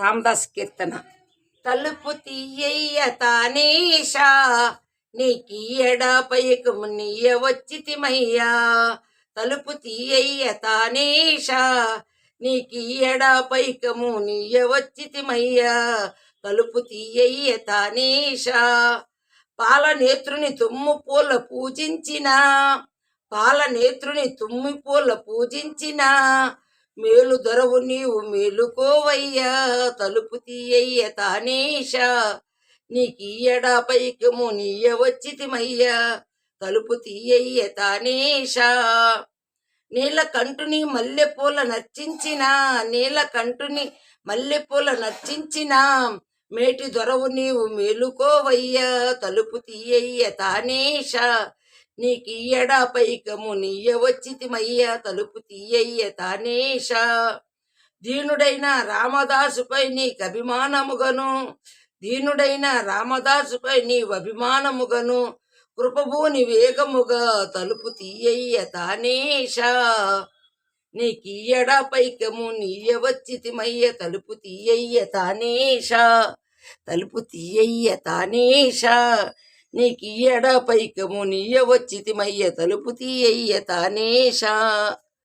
రామదాస్ కీర్తన. తలుపు తీయ్య తానేషా నీకీయడ పైకము నీయ వచ్చితిమయ్యా తలుపు తీయ్య తానేషా నీకీయడ పైకము నీయ వచ్చితిమయ్యా తలుపు తీయ్య తానేషా పాల నేత్రుని తుమ్ము పూల పూజించిన. పాల నేత్రుని తుమ్మి పూల పూజించిన. మేలు దొరవు నీవు మేలుకోవయ్యా తలుపు తీయ్య తానేష. నీకీయడా పైకము నీయ వచ్చితిమయ్యా తలుపు తీయ్య తానేష. నీలకంఠుని మల్లెపూల నర్చించిన నీలకంఠుని మల్లెపూల నర్చించిన మేటి దొరవు నీవు మేలుకోవయ్యా తలుపు తీయ్య తానేష. నీకియ్యడా పైకము నీయ వచ్చితిమయ్యా తలుపు తీయ్య తానేష. దీనుడైన రామదాసుపై నీకు అభిమానముగను దీనుడైన రామదాసుపై నీవు అభిమానముగను కృపభూని వేగముగా తలుపు తీయ్య తానేష. నీకియ్యడా పైకము నీయ వచ్చితిమయ్య తలుపు తీయ్య తానేష. తలుపు తీయ్య తానేష. నీకియ్యడా పైకము నీయ వచ్చితిమయ్య తలుపు తీయ్య తానేషా.